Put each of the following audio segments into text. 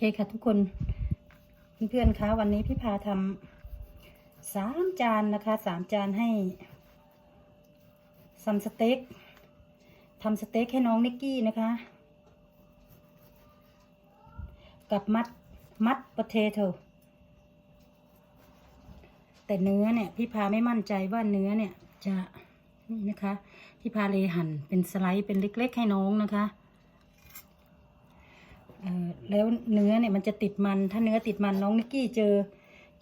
เคค่ะทุกคน เพื่อนๆคะวันนี้พี่พาทำสามจานนะคะสามจานให้ซัมสเต็กทำสเต็กให้น้องนิกกี้นะคะ กับมัดมัดป o เทโตแต่เนื้อเนี่ยพี่พาไม่มั่นใจว่าเนื้อเนี่ยจะนี่นะคะ พี่พาเลยหั่นเป็นสไลด์เป็นเล็ก ๆ ให้น้องนะคะ แล้วเนื้อเนี่ยมันจะติดมันถ้าเนื้อติดมันน้องนิกกี้เจอ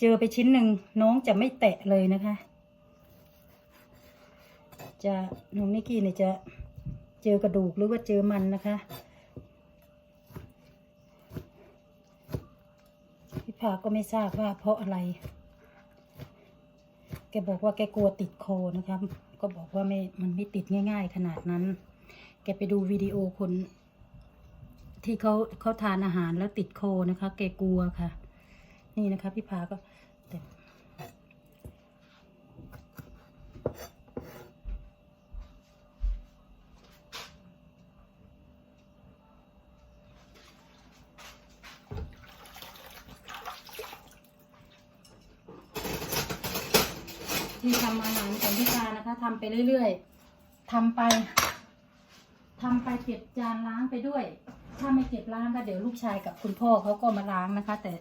เจอไปชิ้นหนึ่งน้องจะไม่แตะเลยนะคะ จะน้องนิกกี้เนี่ยจะเจอกระดูกหรือว่าเจอมันนะคะพี่พาก็ไม่ทราบว่าเพราะอะไร แกบอกว่าแกกลัวติดคอนะคะก็บอกว่าไม่มันไม่ติดง่าย ๆ ขนาดนั้น แกไปดูวิดีโอคน ที่เขาเขาทานอาหารแล้วติดโคนะคะ แกกลัวค่ะ นี่นะคะ พี่พาก็แต่ที่ทำอาหารของพี่พานะคะทำไปเรื่อยๆทำไปทำไปเก็บจานล้างไปด้วย ถ้าไม่เก็บล้างก็เดี๋ยวลูกชายกับคุณพ่อเขาก็มาล้างนะคะ แต่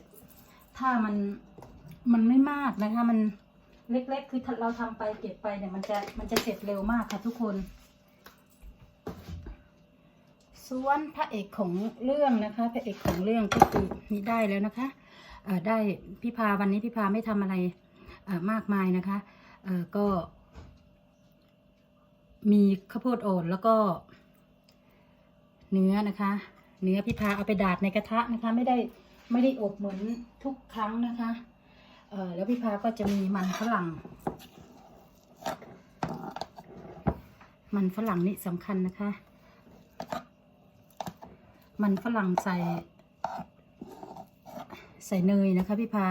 ถ้ามันมันไม่มากนะคะ มันเล็กๆ คือเราทำไปเก็บไปเนี่ยมันจะมันจะเสร็จเร็วมากค่ะทุกคนส่วนพระเอกของเรื่องนะคะพระเอกของเรื่องก็คือนี่ได้แล้วนะคะเอ่อได้พี่พาวันนี้พี่พาไม่ทำอะไรเอ่อมากมายนะคะเอ่อก็ มีข้าวโพดอ่อนแล้วก็เนื้อนะคะ เนื้อพี่พาเอาไปดาดในกระทะนะคะ ไม่ได้ไม่ได้อบเหมือนทุกครั้งนะคะเออแล้วพี่พาก็จะมีมันฝรั่ง มันฝรั่งนี่สำคัญนะคะ มันฝรั่งใส่ ใส่เนยนะคะพี่พา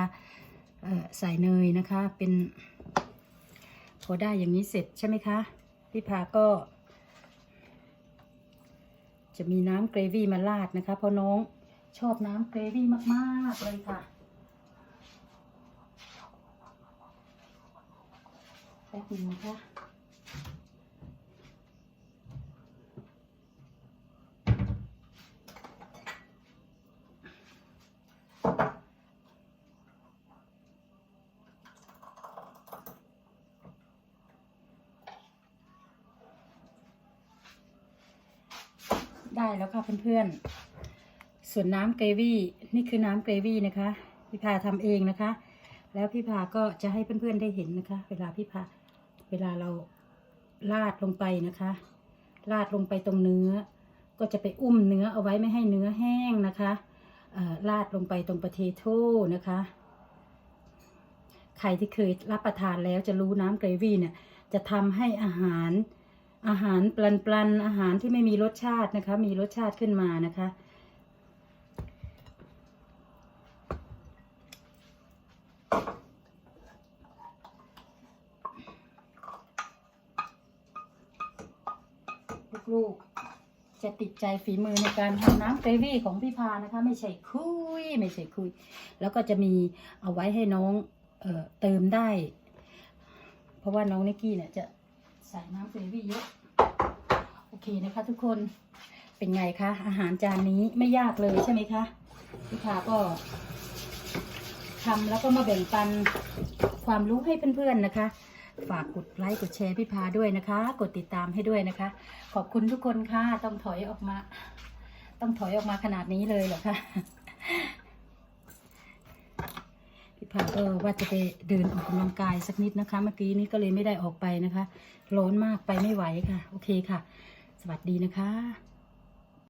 ใส่เนยนะคะเป็นพอได้อย่างนี้เสร็จใช่ไหมคะพี่พาก็ จะมีน้ำเกรวี่มาราดนะคะ เพราะน้องชอบน้ำเกรวี่มากๆเลยค่ะ แป๊บนึงนะคะ ได้แล้วค่ะเพื่อนๆ ส่วนน้ำเกรวี่นี่คือน้ำเกรวี่นะคะ พี่พาทำเองนะคะ แล้วพี่พาก็จะให้เพื่อนๆได้เห็นนะคะ เวลาพี่พาเวลาเราราดลงไปนะคะราดลงไปตรงเนื้อ ก็จะไปอุ้มเนื้อเอาไว้ไม่ให้เนื้อแห้งนะคะเอ่อราดลงไปตรงป o เทโต้นะคะ ใครที่เคยรับประทานแล้วจะรู้น้ำเกรวี่เนี่ยจะทำให้อาหาร อาหารปลันปลันๆอาหารที่ไม่มีรสชาตินะคะ มีรสชาติขึ้นมานะคะ ลูกๆจะติดใจฝีมือในการทำน้ำเกรวี่ของพี่พานะคะ ไม่ใช่คุย ไม่ใช่คุย แล้วก็จะมีเอาไว้ให้น้องเออเติมได้ เพราะว่าน้องนิกกี้เนี่ยจะ ใส่น้ำเกรวี่เยอะ โอเคนะคะทุกคน เป็นไงคะ อาหารจานนี้ไม่ยากเลยใช่ไหมคะพี่พาก็ทำแล้วก็มาแบ่งปันความรู้ให้เพื่อนๆนะคะ ฝากกดไลค์กดแชร์พี่พาด้วยนะคะ กดติดตามให้ด้วยนะคะ ขอบคุณทุกคนค่ะ ต้องถอยออกมา ต้องถอยออกมาขนาดนี้เลยเหรอคะ ค่ะก็ว่าจะไปเดินออกกำลังกายสักนิดนะคะ เมื่อกี้นี้ก็เลยไม่ได้ออกไปนะคะ ร้อนมากไปไม่ไหวค่ะ โอเคค่ะ สวัสดีนะคะ